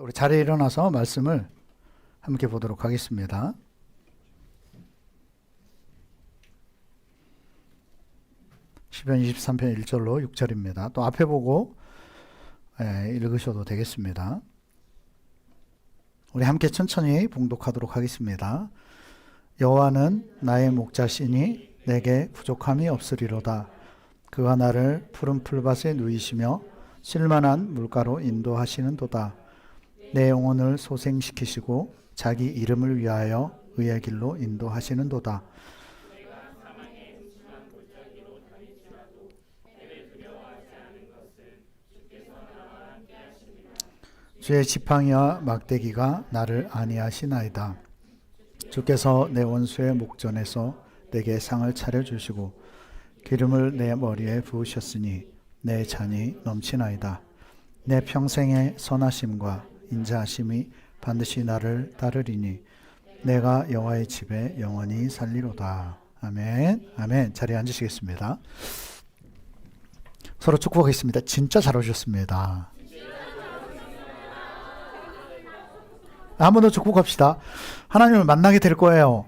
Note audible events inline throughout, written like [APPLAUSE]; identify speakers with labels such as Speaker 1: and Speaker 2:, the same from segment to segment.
Speaker 1: 우리 자리에 일어나서 말씀을 함께 보도록 하겠습니다. 시편 23편 1절로 6절입니다. 또 앞에 보고 예, 읽으셔도 되겠습니다. 우리 함께 천천히 봉독하도록 하겠습니다. 여호와는 나의 목자시니 내게 부족함이 없으리로다. 그가 나를 푸른 풀밭에 누이시며 쓸만한 물가로 인도하시는도다. 내 영혼을 소생시키시고 자기 이름을 위하여 의의 길로 인도하시는도다. 주의 지팡이와 막대기가 나를 안위하시나이다. 주께서 내 원수의 목전에서 내게 상을 차려 주시고 기름을 내 머리에 부으셨으니 내 잔이 넘치나이다. 내 평생의 선하심과 인자하심이 반드시 나를 따르리니 내가 여호와의 집에 영원히 살리로다. 아멘. 아멘. 자리에 앉으시겠습니다. 서로 축복하겠습니다. 진짜 잘 오셨습니다. 한 번 더 축복합시다. 하나님을 만나게 될 거예요.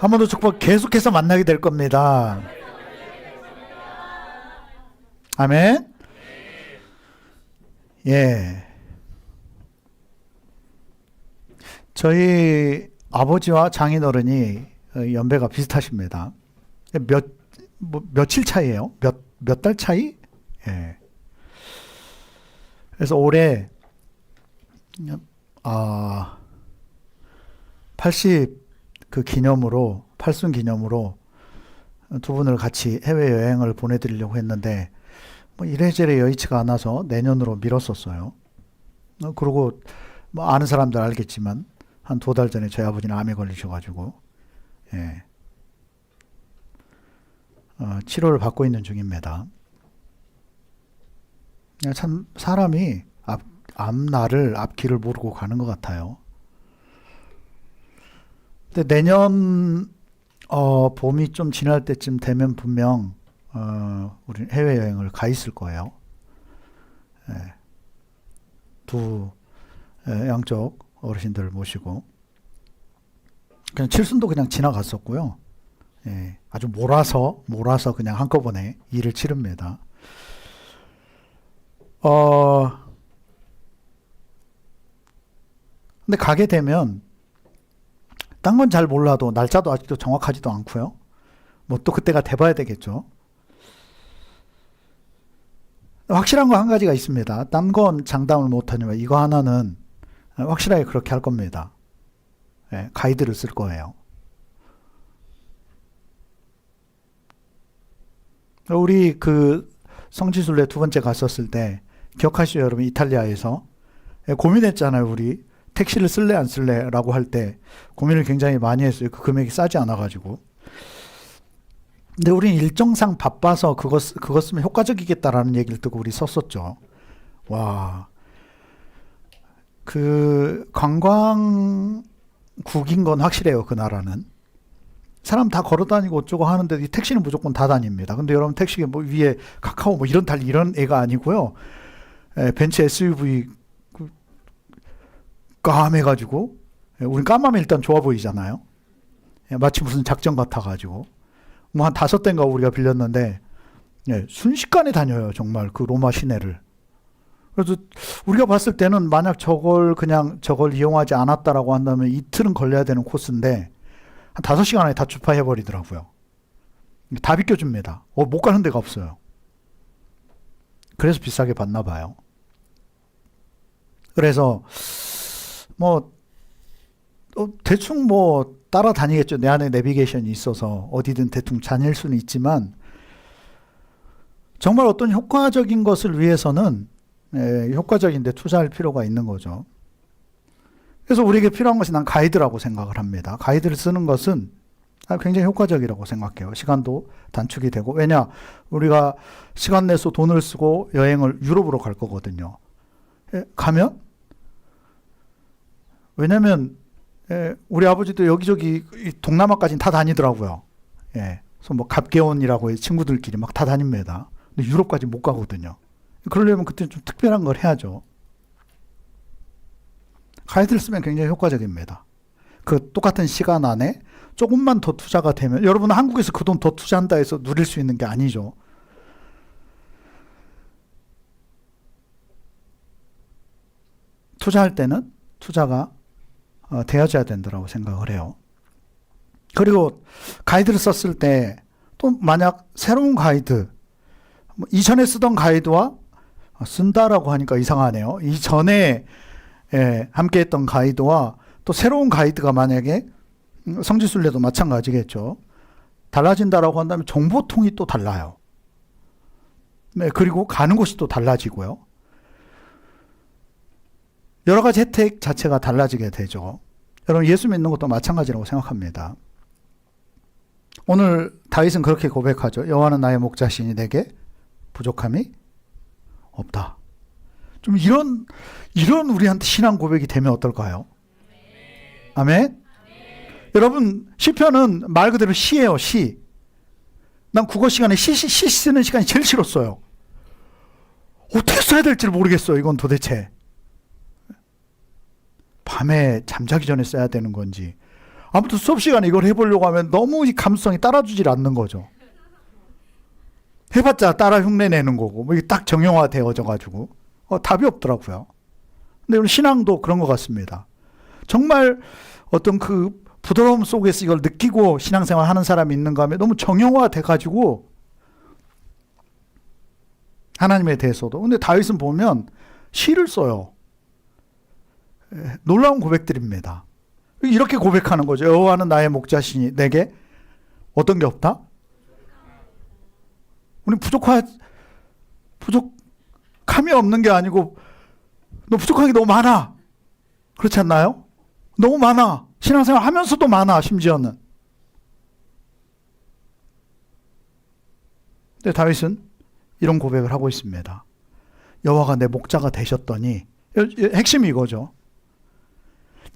Speaker 1: 한 번 더 축복 계속해서 만나게 될 겁니다. 아멘. 예. 저희 아버지와 장인어른이 어, 연배가 비슷하십니다. 몇, 뭐, 며칠 차이예요? 몇, 몇 달 차이? 예. 그래서 올해, 아, 80 그 기념으로, 8순 기념으로 두 분을 같이 해외여행을 보내드리려고 했는데, 뭐 이래저래 여의치가 않아서 내년으로 미뤘었어요. 어, 그리고 뭐 아는 사람들 알겠지만 한 두 달 전에 저희 아버지는 암에 걸리셔가지고 예. 어, 치료를 받고 있는 중입니다. 그냥 참 사람이 앞, 앞날을 앞길을 모르고 가는 것 같아요. 근데 내년 어, 봄이 좀 지날 때쯤 되면 분명 어, 우리 해외 여행을 가 있을 거예요. 예. 두 예, 양쪽 어르신들 모시고 그냥 칠순도 그냥 지나갔었고요. 예, 아주 몰아서 몰아서 그냥 한꺼번에 일을 치릅니다. 어, 근데 가게 되면 딴 건 잘 몰라도 날짜도 아직도 정확하지도 않고요. 뭐 또 그때가 돼봐야 되겠죠. 확실한 거 한 가지가 있습니다. 딴 건 장담을 못하지만 이거 하나는 확실하게 그렇게 할 겁니다. 예, 가이드를 쓸 거예요. 우리 그 성지순례 두 번째 갔었을 때 기억하시죠 여러분 이탈리아에서 예, 고민했잖아요 우리 택시를 쓸래 안 쓸래라고 할 때 고민을 굉장히 많이 했어요 그 금액이 싸지 않아 가지고 근데 우리는 일정상 바빠서 그것 그것 쓰면 효과적이겠다라는 얘기를 듣고 우리 썼었죠 와 그 관광국인 건 확실해요 그 나라는 사람 다 걸어 다니고 어쩌고 하는데 이 택시는 무조건 다 다닙니다. 근데 여러분 택시가 뭐 위에 카카오 뭐 이런 달 이런 애가 아니고요. 에, 벤츠 SUV 그 까매가지고 에, 우린 까마면 일단 좋아 보이잖아요. 예, 마치 무슨 작전 같아가지고 뭐 한 다섯 대인가 우리가 빌렸는데 예, 순식간에 다녀요 정말 그 로마 시내를. 그래서 우리가 봤을 때는 만약 저걸 그냥 저걸 이용하지 않았다라고 한다면 이틀은 걸려야 되는 코스인데 한 5시간 안에 다 주파해 버리더라고요. 다 비껴줍니다. 어, 못 가는 데가 없어요. 그래서 비싸게 받나 봐요. 그래서 뭐 어, 대충 뭐 따라다니겠죠. 내 안에 내비게이션이 있어서 어디든 대충 다닐 수는 있지만 정말 어떤 효과적인 것을 위해서는 예, 효과적인데 투자할 필요가 있는 거죠. 그래서 우리에게 필요한 것이 난 가이드라고 생각을 합니다. 가이드를 쓰는 것은 굉장히 효과적이라고 생각해요. 시간도 단축이 되고. 왜냐? 우리가 시간 내서 돈을 쓰고 여행을 유럽으로 갈 거거든요. 예, 가면? 왜냐면, 예, 우리 아버지도 여기저기 이 동남아까지는 다 다니더라고요. 예. 그래서 뭐 갑개원이라고 친구들끼리 막 다 다닙니다. 근데 유럽까지 못 가거든요. 그러려면 그때 좀 특별한 걸 해야죠. 가이드를 쓰면 굉장히 효과적입니다. 그 똑같은 시간 안에 조금만 더 투자가 되면 여러분 한국에서 그 돈 더 투자한다 해서 누릴 수 있는 게 아니죠. 투자할 때는 투자가 어, 되어져야 된다고 생각을 해요. 그리고 가이드를 썼을 때 또 만약 새로운 가이드 뭐 이전에 쓰던 가이드와 쓴다라고 하니까 이상하네요. 이전에 예, 함께 했던 가이드와 또 새로운 가이드가 만약에 음, 성지순례도 마찬가지겠죠. 달라진다라고 한다면 정보통이 또 달라요. 네, 그리고 가는 곳이 또 달라지고요. 여러 가지 혜택 자체가 달라지게 되죠. 여러분 예수 믿는 것도 마찬가지라고 생각합니다. 오늘 다윗은 그렇게 고백하죠. 여호와는 나의 목자시니 내게 부족함이 없다. 좀 이런 이런 우리한테 신앙 고백이 되면 어떨까요? 아멘. 여러분 시편은 말 그대로 시예요, 시. 난 국어 시간에 시, 시, 시 쓰는 시간이 제일 싫었어요. 어떻게 써야 될지 모르겠어요. 이건 도대체. 밤에 잠자기 전에 써야 되는 건지. 아무튼 수업 시간에 이걸 해보려고 하면 너무 이 감수성이 따라주질 않는 거죠. 해봤자 따라 흉내 내는 거고, 뭐 이게 딱 정형화 되어져 가지고, 어, 답이 없더라고요. 근데 오늘 신앙도 그런 것 같습니다. 정말 어떤 그 부드러움 속에서 이걸 느끼고 신앙생활 하는 사람이 있는가 하면 너무 정형화 돼 가지고, 하나님에 대해서도. 근데 다윗은 보면 시를 써요. 에, 놀라운 고백들입니다. 이렇게 고백하는 거죠. 여호와는 나의 목자시니 내게 어떤 게 없다? 우리 부족하 부족함이 없는 게 아니고 너 부족한 게 너무 많아. 그렇지 않나요? 너무 많아. 신앙생활 하면서도 많아. 심지어는. 근데 다윗은 이런 고백을 하고 있습니다. 여호와가 내 목자가 되셨더니 핵심이 이거죠.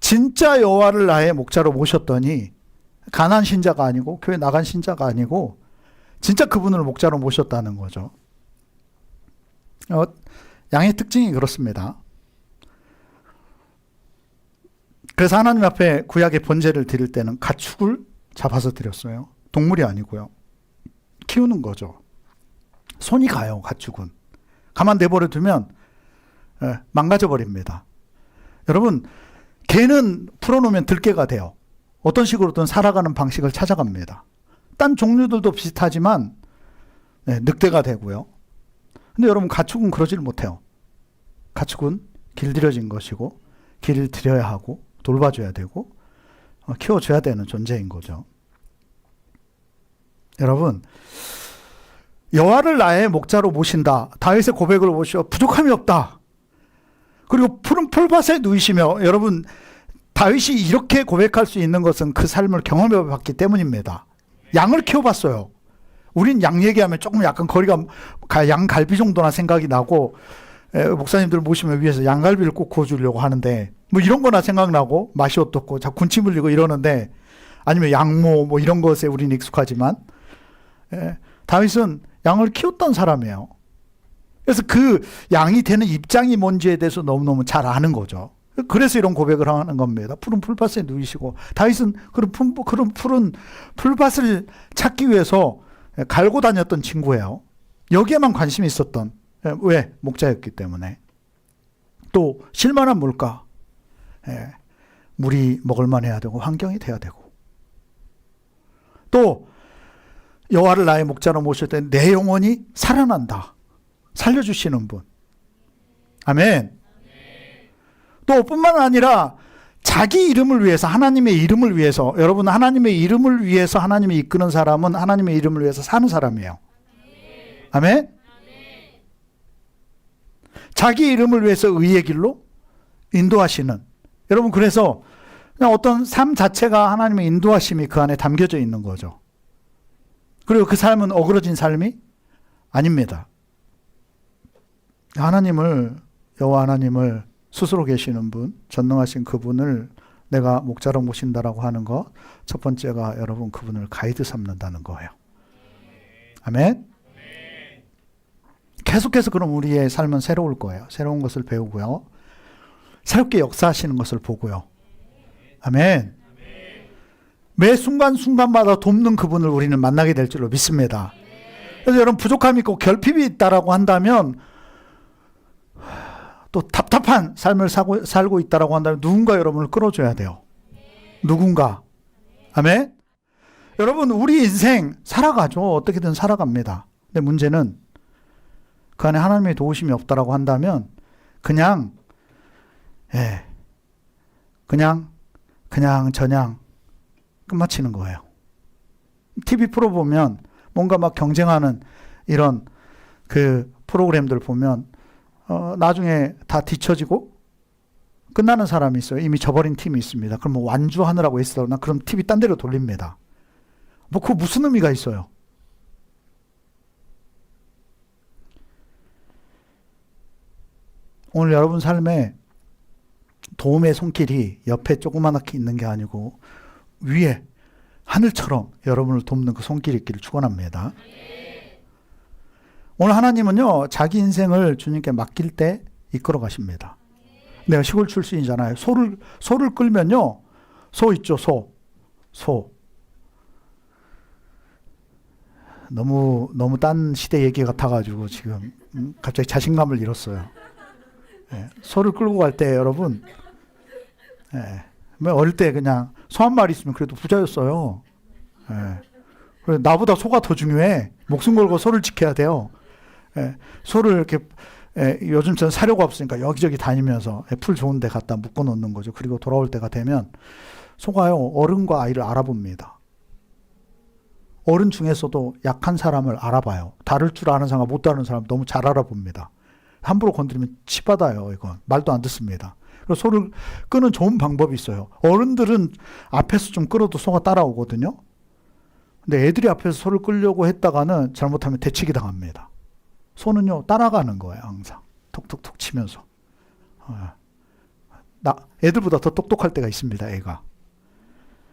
Speaker 1: 진짜 여호와를 나의 목자로 모셨더니 가난 신자가 아니고 교회 나간 신자가 아니고 진짜 그분을 목자로 모셨다는 거죠. 어, 양의 특징이 그렇습니다. 그래서 하나님 앞에 구약의 번제를 드릴 때는 가축을 잡아서 드렸어요. 동물이 아니고요. 키우는 거죠. 손이 가요, 가축은. 가만 내버려 두면 예, 망가져 버립니다. 여러분, 개는 풀어놓으면 들개가 돼요. 어떤 식으로든 살아가는 방식을 찾아갑니다. 딴 종류들도 비슷하지만 네, 늑대가 되고요. 근데 여러분 가축은 그러질 못해요. 가축은 길들여진 것이고 길을 들여야 하고 돌봐줘야 되고 어, 키워줘야 되는 존재인 거죠. 여러분 여호와를 나의 목자로 모신다. 다윗의 고백을 보시오. 부족함이 없다. 그리고 푸른 풀밭에 누이시며 여러분 다윗이 이렇게 고백할 수 있는 것은 그 삶을 경험해 봤기 때문입니다. 양을 키워봤어요. 우린 양 얘기하면 조금 약간 거리가 양갈비 정도나 생각이 나고 에, 목사님들 모시면 위해서 양갈비를 꼭 구워주려고 하는데 뭐 이런 거나 생각나고 맛이 어떻고 자 군침 흘리고 이러는데 아니면 양모 뭐 이런 것에 우리는 익숙하지만 에, 다윗은 양을 키웠던 사람이에요. 그래서 그 양이 되는 입장이 뭔지에 대해서 너무너무 잘 아는 거죠. 그래서 이런 고백을 하는 겁니다. 푸른 풀밭에 누이시고 다윗은 그런 푸른, 그런 푸른 풀밭을 찾기 위해서 갈고 다녔던 친구예요. 여기에만 관심이 있었던 왜 목자였기 때문에 또 실만한 물가 예, 물이 먹을만해야 되고 환경이 돼야 되고 또 여호와를 나의 목자로 모실 때 내 영혼이 살아난다 살려주시는 분 아멘 또 뿐만 아니라 자기 이름을 위해서 하나님의 이름을 위해서 여러분 하나님의 이름을 위해서 하나님이 이끄는 사람은 하나님의 이름을 위해서 사는 사람이에요. 아멘. 자기 이름을 위해서 의의 길로 인도하시는 여러분 그래서 그냥 어떤 삶 자체가 하나님의 인도하심이 그 안에 담겨져 있는 거죠. 그리고 그 삶은 어그러진 삶이 아닙니다. 하나님을 여호와 하나님을 스스로 계시는 분, 전능하신 그분을 내가 목자로 모신다라고 하는 것, 첫 번째가 여러분 그분을 가이드 삼는다는 거예요. 아멘. 계속해서 그럼 우리의 삶은 새로울 거예요. 새로운 것을 배우고요. 새롭게 역사하시는 것을 보고요. 아멘. 매 순간순간마다 돕는 그분을 우리는 만나게 될 줄로 믿습니다. 그래서 여러분 부족함이 있고 결핍이 있다라고 한다면 또 답답한 삶을 사고, 살고 있다라고 한다면 누군가 여러분을 끌어줘야 돼요. 누군가. 아멘. 여러분 우리 인생 살아가죠. 어떻게든 살아갑니다. 근데 문제는 그 안에 하나님의 도우심이 없다라고 한다면 그냥 예. 그냥 그냥 저냥 끝마치는 거예요. TV 프로 보면 뭔가 막 경쟁하는 이런 그 프로그램들 보면 어, 나중에 다 뒤처지고 끝나는 사람이 있어요. 이미 져버린 팀이 있습니다. 그럼 뭐 완주하느라고 했어. 나 그럼 TV 딴 데로 돌립니다. 뭐 그 무슨 의미가 있어요? 오늘 여러분 삶에 도움의 손길이 옆에 조그만하게 있는 게 아니고 위에 하늘처럼 여러분을 돕는 그 손길이 있기를 축원합니다. 오늘 하나님은요 자기 인생을 주님께 맡길 때 이끌어 가십니다. 내가 시골 출신이잖아요. 소를 소를 끌면요 소 있죠 소 소. 너무 너무 딴 시대 얘기 같아가지고 지금 음, 갑자기 자신감을 잃었어요. 예, 소를 끌고 갈 때 여러분, 예, 뭐 어릴 때 그냥 소 한 마리 있으면 그래도 부자였어요. 예, 그래 나보다 소가 더 중요해. 목숨 걸고 소를 지켜야 돼요. 예, 소를 이렇게 예, 요즘처럼 사료가 없으니까 여기저기 다니면서 예, 풀 좋은 데 갖다 묶어 놓는 거죠. 그리고 돌아올 때가 되면 소가요 어른과 아이를 알아봅니다. 어른 중에서도 약한 사람을 알아봐요. 다룰 줄 아는 사람, 못 다루는 사람 너무 잘 알아봅니다. 함부로 건드리면 치받아요, 이건. 말도 안 듣습니다. 그리고 소를 끄는 좋은 방법이 있어요. 어른들은 앞에서 좀 끌어도 소가 따라오거든요. 근데 애들이 앞에서 소를 끌려고 했다가는 잘못하면 대치기 당합니다. 소는요, 따라가는 거예요, 항상. 톡톡톡 치면서. 어. 나, 애들보다 더 똑똑할 때가 있습니다, 애가.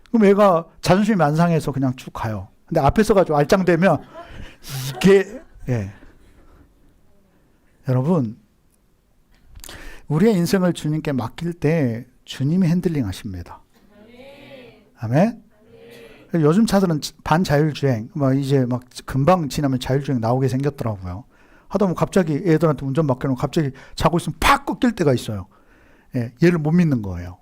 Speaker 1: 그럼 애가 자존심이 안 상해서 그냥 쭉 가요. 근데 앞에서 가지고 알짱되면 이게, 예. 여러분, 우리의 인생을 주님께 맡길 때 주님이 핸들링 하십니다. 아멘? 요즘 차들은 반자율주행, 막 이제 막 금방 지나면 자율주행 나오게 생겼더라고요. 하다 보면 갑자기 애들한테 운전 맡겨놓고 갑자기 자고 있으면 팍 꺾일 때가 있어요. 예, 얘를 못 믿는 거예요.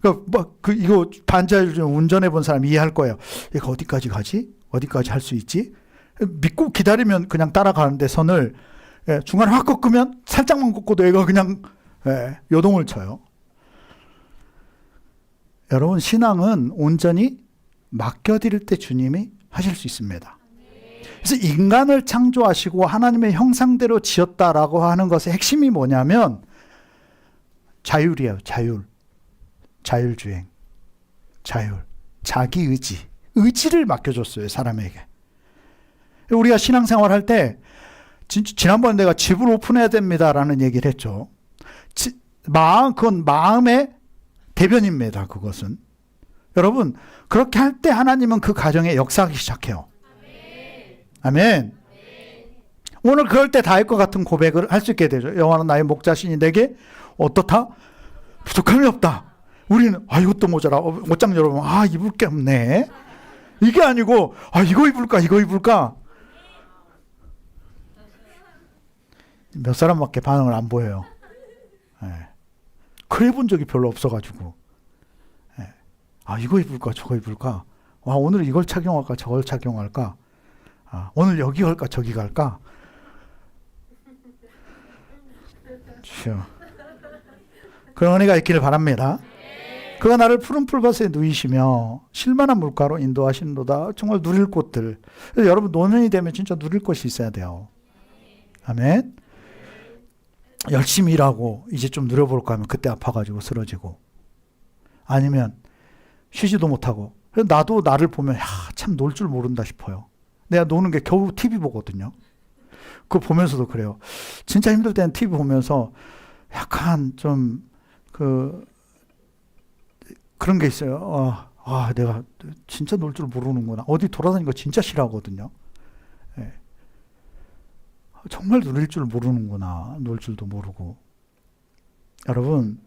Speaker 1: 그러니까 막 그 이거 반자율주행 운전해 본 사람 이해할 거예요. 얘가 어디까지 가지? 어디까지 할 수 있지? 믿고 기다리면 그냥 따라가는데 선을 예, 중간에 확 꺾으면 살짝만 꺾어도 애가 그냥 예, 요동을 쳐요. 여러분 신앙은 온전히 맡겨드릴 때 주님이 하실 수 있습니다. 그래서 인간을 창조하시고 하나님의 형상대로 지었다라고 하는 것의 핵심이 뭐냐면 자율이에요. 자율. 자율주행. 자율. 자기 의지. 의지를 맡겨줬어요. 사람에게. 우리가 신앙생활 할 때 지난번에 내가 집을 오픈해야 됩니다라는 얘기를 했죠. 지, 마음 그건 마음의 대변입니다. 그것은 여러분 그렇게 할 때 하나님은 그 가정에 역사하기 시작해요. 아멘. 오늘 그럴 때다할것 같은 고백을 할 수 있게 되죠. 여호와는 나의 목자신이 내게 어떻다? 부족함이 없다. 우리는 아 이것도 모자라. 어, 옷장 여러분 아 입을 게 없네. 이게 아니고 아 이거 입을까 이거 입을까 몇 사람밖에 반응을 안 보여요. 예. 그래 본 적이 별로 없어가지고. 예. 아, 이거 입을까, 저거 입을까? 와, 오늘 이걸 착용할까, 저걸 착용할까? 아, 오늘 여기 갈까, 저기 갈까? 주 그런 은혜가 있기를 바랍니다. 그가 나를 푸른 풀밭에 누이시며 실만한 물가로 인도하시는도다. 정말 누릴 곳들. 여러분 노년이 되면 진짜 누릴 곳이 있어야 돼요. 아멘. 열심히 일하고 이제 좀 누려볼까 하면 그때 아파가지고 쓰러지고 아니면 쉬지도 못하고 나도 나를 보면 참 놀 줄 모른다 싶어요. 내가 노는 게 겨우 TV 보거든요. 그거 보면서도 그래요. 진짜 힘들 때는 TV 보면서 약간 좀 그 그런 게 있어요. 아, 아 내가 진짜 놀 줄 모르는구나. 어디 돌아다니는 거 진짜 싫어하거든요. 예. 정말 누릴 줄 모르는구나. 놀 줄도 모르고. 여러분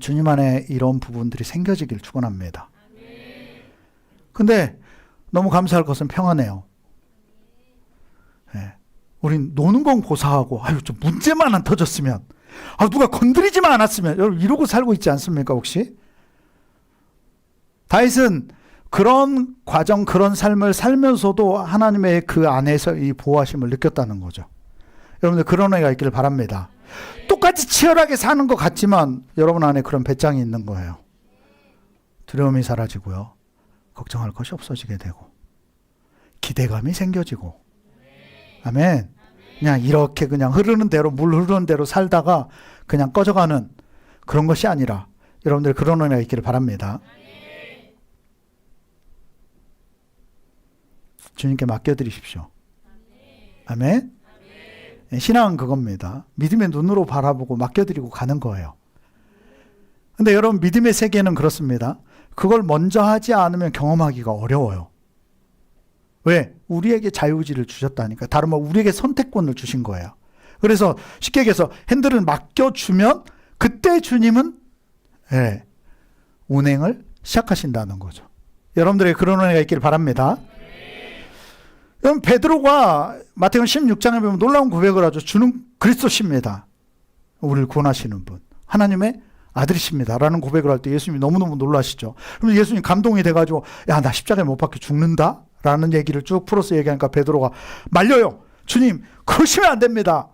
Speaker 1: 주님 안에 이런 부분들이 생겨지길 축원합니다. 근데 너무 감사할 것은 평안해요. 예. 우린 노는 건 고사하고 아유 좀 문제만 안 터졌으면 아 누가 건드리지만 않았으면 여러분 이러고 살고 있지 않습니까 혹시? 다윗은 그런 과정 그런 삶을 살면서도 하나님의 그 안에서 이 보호하심을 느꼈다는 거죠. 여러분들 그런 애가 있기를 바랍니다. 똑같이 치열하게 사는 것 같지만 여러분 안에 그런 배짱이 있는 거예요. 두려움이 사라지고요. 걱정할 것이 없어지게 되고 기대감이 생겨지고 아멘. 그냥 이렇게 그냥 흐르는 대로 물 흐르는 대로 살다가 그냥 꺼져가는 그런 것이 아니라 여러분들 그런 은혜가 있기를 바랍니다. 주님께 맡겨드리십시오. 아멘. 예, 신앙은 그겁니다. 믿음의 눈으로 바라보고 맡겨드리고 가는 거예요. 근데 여러분 믿음의 세계는 그렇습니다. 그걸 먼저 하지 않으면 경험하기가 어려워요. 왜? 우리에게 자유의지를 주셨다니까. 다른 말 우리에게 선택권을 주신 거예요. 그래서 쉽게 얘기해서 핸들을 맡겨주면 그때 주님은 예, 운행을 시작하신다는 거죠. 여러분들의 그런 은혜가 있기를 바랍니다. 여러분 베드로가 마태복음 16장에 보면 놀라운 고백을 하죠. 주는 그리스도십니다. 우리를 구원하시는 분. 하나님의 아들이십니다라는 고백을 할 때 예수님이 너무너무 놀라시죠. 그럼 예수님 감동이 돼가지고 야 나 십자가에 못 박혀 죽는다? 라는 얘기를 쭉 풀어서 얘기하니까 베드로가 말려요. 주님 그러시면 안 됩니다.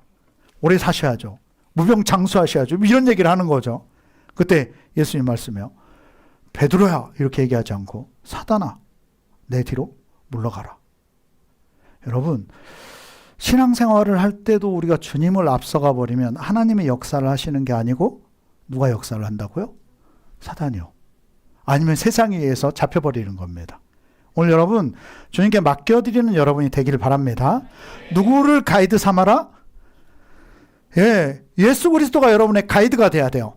Speaker 1: 오래 사셔야죠. 무병장수하셔야죠. 이런 얘기를 하는 거죠. 그때 예수님 말씀이요. 베드로야 이렇게 얘기하지 않고 사단아 내 뒤로 물러가라. 여러분 신앙생활을 할 때도 우리가 주님을 앞서가 버리면 하나님의 역사를 하시는 게 아니고 누가 역사를 한다고요? 사단이요. 아니면 세상에 의해서 잡혀버리는 겁니다. 오늘 여러분 주님께 맡겨드리는 여러분이 되기를 바랍니다. 누구를 가이드 삼아라? 예, 예수 그리스도가 여러분의 가이드가 돼야 돼요.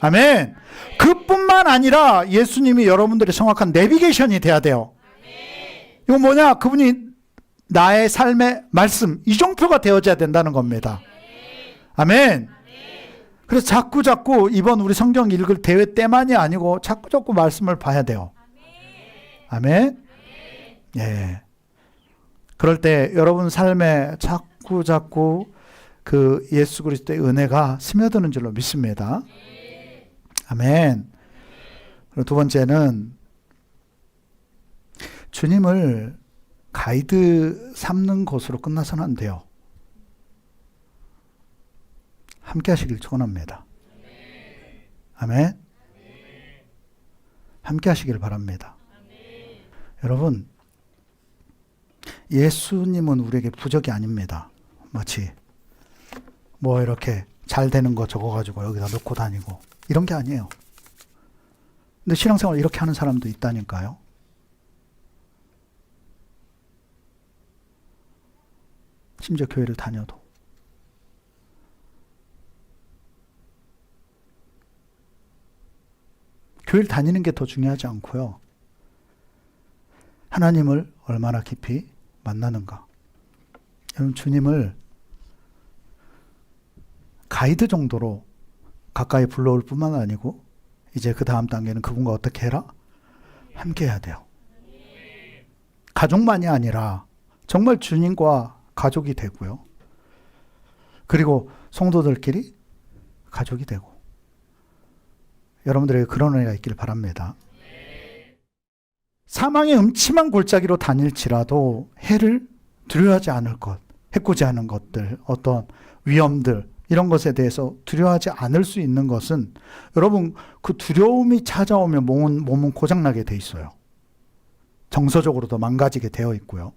Speaker 1: 아멘. 그뿐만 아니라 예수님이 여러분들의 정확한 내비게이션이 돼야 돼요. 이거 뭐냐? 그분이 나의 삶의 말씀, 이정표가 되어져야 된다는 겁니다. 아멘. 그래서 자꾸 자꾸 이번 우리 성경 읽을 대회 때만이 아니고 자꾸 자꾸 말씀을 봐야 돼요. 아멘. 예. 그럴 때 여러분 삶에 자꾸 자꾸 그 예수 그리스도의 은혜가 스며드는 줄로 믿습니다. 아멘. 그리고 두 번째는 주님을 가이드 삼는 것으로 끝나서는 안 돼요. 함께 하시길 축원합니다. 아멘. 함께 하시길 바랍니다. 여러분 예수님은 우리에게 부적이 아닙니다. 마치 뭐 이렇게 잘 되는 거 적어 가지고 여기다 놓고 다니고 이런 게 아니에요. 근데 신앙생활 이렇게 하는 사람도 있다니까요. 심지어 교회를 다녀도. 교회를 다니는 게 더 중요하지 않고요. 하나님을 얼마나 깊이 만나는가. 여러분, 주님을 가이드 정도로 가까이 불러올 뿐만 아니고, 이제 그 다음 단계는 그분과 어떻게 해라? 함께 해야 돼요. 가족만이 아니라, 정말 주님과 가족이 되고요. 그리고 성도들끼리 가족이 되고. 여러분들에게 그런 은혜가 있기를 바랍니다. 사망의 음침한 골짜기로 다닐지라도 해를 두려워하지 않을 것, 해코지 않은 것들, 어떤 위험들, 이런 것에 대해서 두려워하지 않을 수 있는 것은 여러분 그 두려움이 찾아오면 몸은, 몸은 고장나게 돼 있어요. 정서적으로도 망가지게 되어 있고요.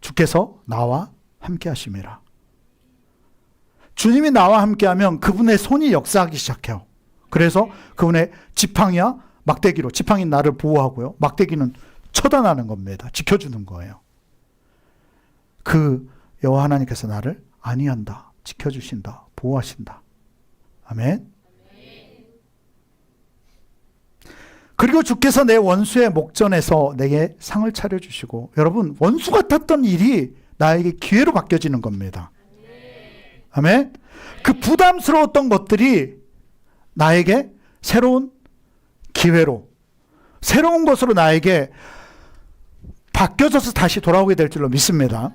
Speaker 1: 주께서 나와 함께 하심이라. 주님이 나와 함께하면 그분의 손이 역사하기 시작해요. 그래서 그분의 지팡이와 막대기로 지팡이 나를 보호하고요. 막대기는 처단하는 겁니다. 지켜주는 거예요. 그 여호와 하나님께서 나를 안위한다, 지켜주신다, 보호하신다. 아멘. 그리고 주께서 내 원수의 목전에서 내게 상을 차려주시고 여러분 원수 같았던 일이 나에게 기회로 바뀌어지는 겁니다. 아멘. 그 부담스러웠던 것들이 나에게 새로운 기회로 새로운 것으로 나에게 바뀌어져서 다시 돌아오게 될 줄로 믿습니다.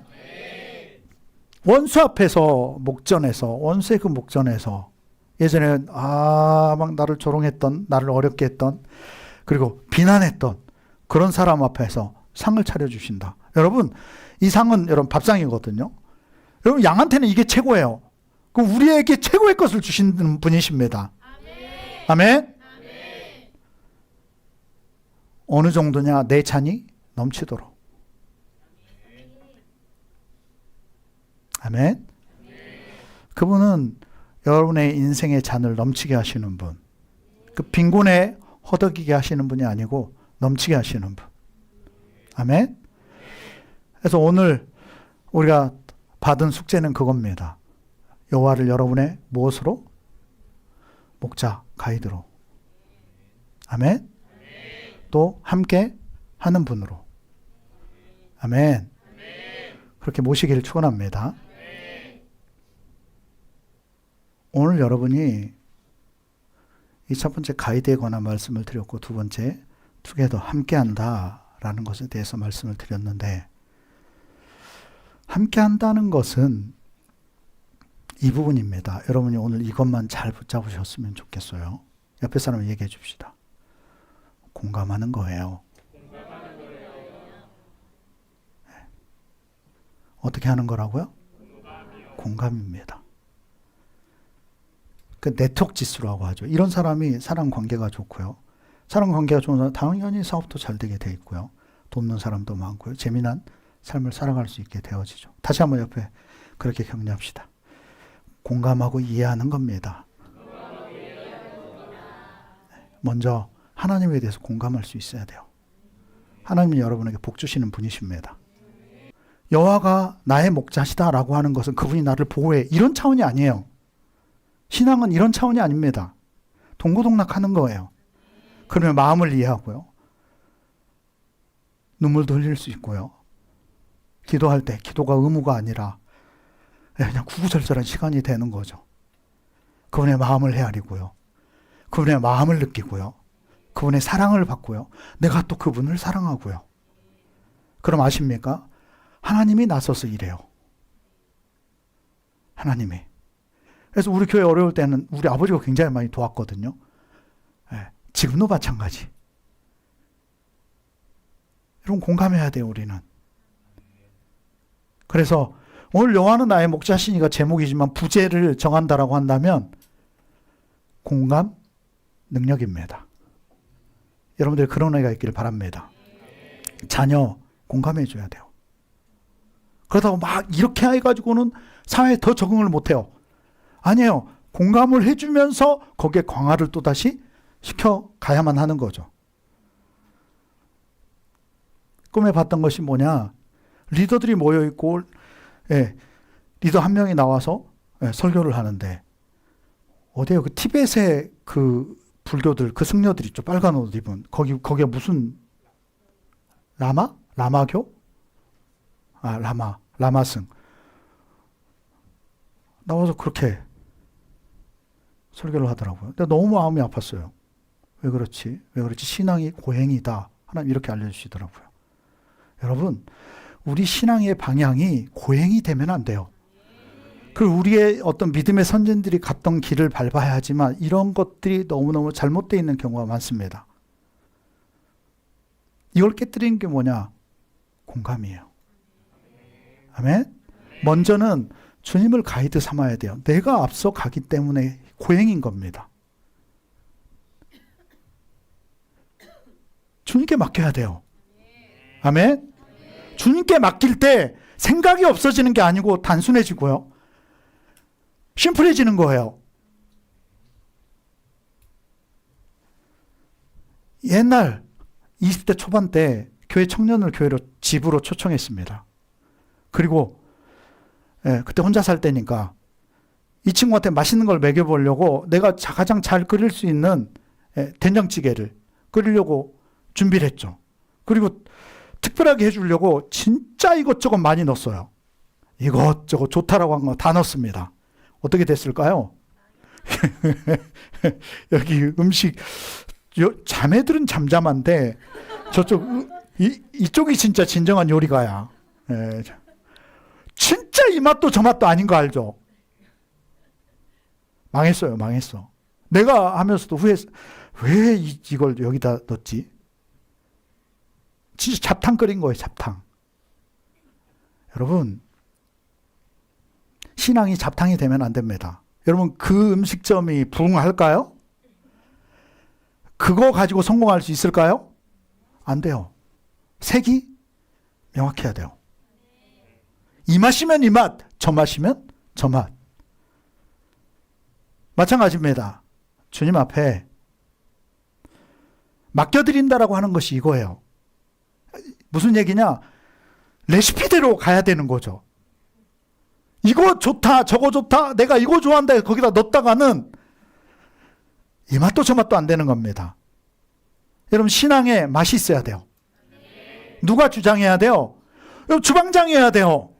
Speaker 1: 원수 앞에서 목전에서 원수의 그 목전에서 예전에 아막 나를 조롱했던 나를 어렵게 했던 그리고 비난했던 그런 사람 앞에서 상을 차려 주신다. 여러분 이 상은 여러분 밥상이거든요. 여러분 양한테는 이게 최고예요. 그 우리에게 최고의 것을 주시는 분이십니다. 아멘. 어느 정도냐 내 잔이 넘치도록. 아멘. 그분은 여러분의 인생의 잔을 넘치게 하시는 분. 그 빈곤에 허덕이게 하시는 분이 아니고 넘치게 하시는 분. 아멘. 그래서 오늘 우리가 받은 숙제는 그겁니다. 여호와를 여러분의 무엇으로? 목자, 가이드로. 아멘. 또 함께 하는 분으로. 아멘. 그렇게 모시기를 축원합니다. 오늘 여러분이 이 첫 번째 가이드에 관한 말씀을 드렸고 두 번째 투게더 함께한다라는 것에 대해서 말씀을 드렸는데 함께한다는 것은 이 부분입니다. 여러분이 오늘 이것만 잘 붙잡으셨으면 좋겠어요. 옆에 사람 얘기해 줍시다. 공감하는 거예요. 네. 어떻게 하는 거라고요? 공감입니다. 그 네트워크 지수라고 하죠. 이런 사람이 사람 관계가 좋고요. 사람 관계가 좋은 사람 당연히 사업도 잘 되게 돼 있고요. 돕는 사람도 많고요. 재미난 삶을 살아갈 수 있게 되어지죠. 다시 한번 옆에 그렇게 격려합시다. 공감하고 이해하는 겁니다. 먼저 하나님에 대해서 공감할 수 있어야 돼요. 하나님은 여러분에게 복 주시는 분이십니다. 여호와가 나의 목자시다라고 하는 것은 그분이 나를 보호해 이런 차원이 아니에요. 신앙은 이런 차원이 아닙니다. 동고동락하는 거예요. 그러면 마음을 이해하고요. 눈물도 흘릴 수 있고요. 기도할 때 기도가 의무가 아니라 그냥 구구절절한 시간이 되는 거죠. 그분의 마음을 헤아리고요. 그분의 마음을 느끼고요. 그분의 사랑을 받고요. 내가 또 그분을 사랑하고요. 그럼 아십니까? 하나님이 나서서 일해요. 하나님이. 그래서 우리 교회 어려울 때는 우리 아버지가 굉장히 많이 도왔거든요. 예, 지금도 마찬가지. 이런 공감해야 돼요, 우리는. 그래서 오늘 여호와는 나의 목자시니가 제목이지만 부제를 정한다라고 한다면 공감 능력입니다. 여러분들 그런 애가 있기를 바랍니다. 자녀 공감해 줘야 돼요. 그렇다고 막 이렇게 해가지고는 사회에 더 적응을 못해요. 아니에요. 공감을 해주면서 거기에 광화를 또다시 시켜 가야만 하는 거죠. 꿈에 봤던 것이 뭐냐? 리더들이 모여있고, 예, 리더 한 명이 나와서 예, 설교를 하는데, 어디에요? 그 티벳의 그 불교들, 그 승려들 있죠. 빨간 옷 입은. 거기, 거기에 무슨, 라마? 라마교? 아, 라마. 라마승. 나와서 그렇게 설교를 하더라고요. 근데 너무 마음이 아팠어요. 왜 그렇지? 왜 그렇지? 신앙이 고행이다. 하나님 이렇게 알려주시더라고요. 여러분, 우리 신앙의 방향이 고행이 되면 안 돼요. 그 우리의 어떤 믿음의 선진들이 갔던 길을 밟아야 하지만 이런 것들이 너무너무 잘못되어 있는 경우가 많습니다. 이걸 깨뜨리는 게 뭐냐? 공감이에요. 아멘? 먼저는 주님을 가이드 삼아야 돼요. 내가 앞서 가기 때문에 고행인 겁니다. 주님께 맡겨야 돼요. 아멘? 주님께 맡길 때 생각이 없어지는 게 아니고 단순해지고요. 심플해지는 거예요. 옛날 20대 초반 때 교회 청년을 교회로 집으로 초청했습니다. 그리고 예, 그때 혼자 살 때니까 이 친구한테 맛있는 걸 먹여보려고 내가 자- 가장 잘 끓일 수 있는 예, 된장찌개를 끓이려고 준비를 했죠. 그리고 특별하게 해주려고 진짜 이것저것 많이 넣었어요. 이것저것 좋다라고 한 거 다 넣었습니다. 어떻게 됐을까요? [LAUGHS] 여기 음식 요, 자매들은 잠잠한데 저쪽 으- 이, 이쪽이 진짜 진정한 요리가야. 예. 진짜 이 맛도 저 맛도 아닌 거 알죠? 망했어요, 망했어. 내가 하면서도 후회했어. 왜 이, 이걸 여기다 넣었지? 진짜 잡탕 끓인 거예요, 잡탕. 여러분, 신앙이 잡탕이 되면 안 됩니다. 여러분, 그 음식점이 부흥할까요? 그거 가지고 성공할 수 있을까요? 안 돼요. 색이 명확해야 돼요. 이 맛이면 이 맛, 저 맛이면 저 맛. 마찬가지입니다. 주님 앞에 맡겨드린다라고 하는 것이 이거예요. 무슨 얘기냐? 레시피대로 가야 되는 거죠. 이거 좋다, 저거 좋다, 내가 이거 좋아한다, 거기다 넣었다가는 이 맛도 저 맛도 안 되는 겁니다. 여러분, 신앙에 맛이 있어야 돼요. 누가 주장해야 돼요? 여러분, 주방장이 해야 돼요.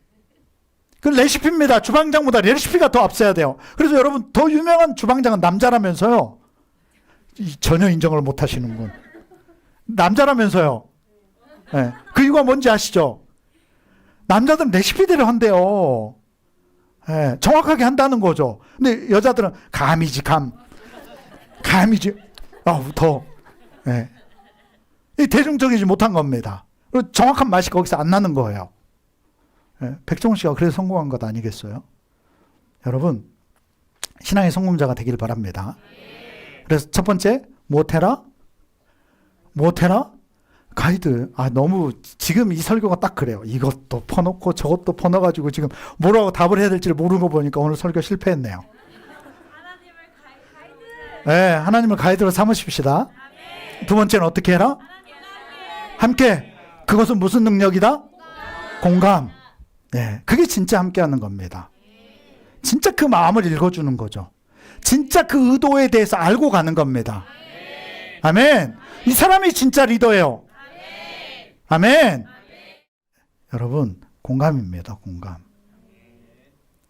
Speaker 1: 그 레시피입니다. 주방장보다 레시피가 더 앞서야 돼요. 그래서 여러분, 더 유명한 주방장은 남자라면서요. 이- 전혀 인정을 못 하시는군. 남자라면서요. 예. 그 이유가 뭔지 아시죠? 남자들은 레시피대로 한대요. 예, 정확하게 한다는 거죠. 근데 여자들은 감이지, 감. 감이지. 아우, 더. 예. 이 대중적이지 못한 겁니다. 그리고 정확한 맛이 거기서 안 나는 거예요. 예, 백종원 씨가 그래서 성공한 것 아니겠어요? 여러분, 신앙의 성공자가 되길 바랍니다. 그래서 첫 번째, 못해라? 못해라? 가이드. 아, 너무, 지금 이 설교가 딱 그래요. 이것도 퍼놓고 저것도 퍼넣어가지고 지금 뭐라고 답을 해야 될지를 모르는 거 보니까 오늘 설교 실패했네요.
Speaker 2: 하나님을 가이, 가이드.
Speaker 1: 네, 하나님을 가이드로 삼으십시다. 두 번째는 어떻게 해라? 함께. 그것은 무슨 능력이다? 공감. 네, 그게 진짜 함께 하는 겁니다. 진짜 그 마음을 읽어주는 거죠. 진짜 그 의도에 대해서 알고 가는 겁니다. 아멘. 이 사람이 진짜 리더예요. 아멘. 여러분, 공감입니다. 공감.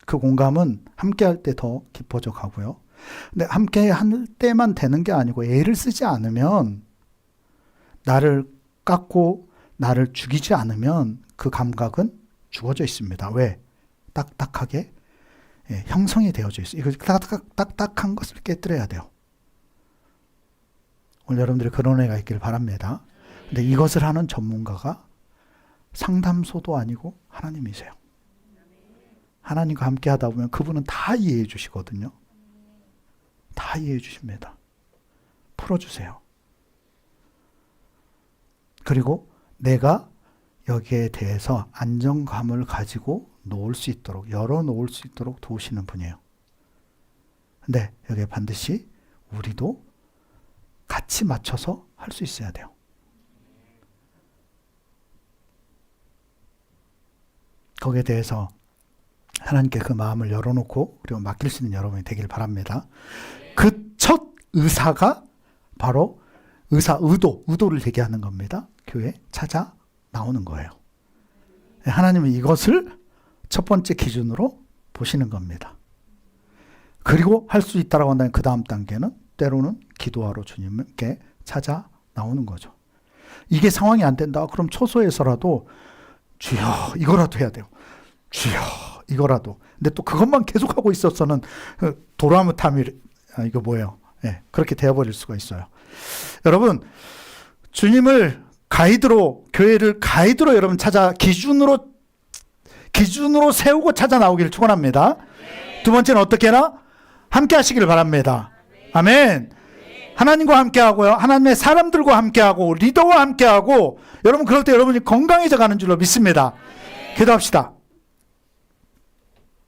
Speaker 1: 그 공감은 함께 할 때 더 깊어져 가고요. 근데 함께 할 때만 되는 게 아니고 애를 쓰지 않으면 나를 깎고 나를 죽이지 않으면 그 감각은 죽어져 있습니다. 왜? 딱딱하게 예, 형성이 되어져 있어요. 이거 딱딱, 딱딱한 것을 깨뜨려야 돼요. 오늘 여러분들이 그런 애가 있기를 바랍니다. 근데 이것을 하는 전문가가 상담소도 아니고 하나님이세요. 하나님과 함께 하다 보면 그분은 다 이해해 주시거든요. 다 이해해 주십니다. 풀어주세요. 그리고 내가 여기에 대해서 안정감을 가지고 놓을 수 있도록, 열어 놓을 수 있도록 도우시는 분이에요. 근데 여기에 반드시 우리도 같이 맞춰서 할 수 있어야 돼요. 거기에 대해서 하나님께 그 마음을 열어놓고 그리고 맡길 수 있는 여러분이 되길 바랍니다. 그 첫 의사가 바로 의사, 의도, 의도를 얘기하는 겁니다. 교회 찾아 나오는 거예요. 하나님은 이것을 첫 번째 기준으로 보시는 겁니다. 그리고 할 수 있다라고 한다면 그 다음 단계는 때로는 기도하러 주님께 찾아 나오는 거죠. 이게 상황이 안 된다. 그럼 초소에서라도 주여 이거라도 해야 돼요. 주여 이거라도. 근데 또 그것만 계속하고 있었어는 도라무타미 아, 이거 뭐예요? 예, 그렇게 되어버릴 수가 있어요. 여러분 주님을 가이드로 교회를 가이드로 여러분 찾아 기준으로 기준으로 세우고 찾아 나오기를 축원합니다. 두 번째는 어떻게 해라? 함께 하시기를 바랍니다. 아멘. 하나님과 함께 하고요. 하나님의 사람들과 함께 하고 리더와 함께 하고 여러분 그럴 때 여러분이 건강해져 가는 줄로 믿습니다. 기도합시다.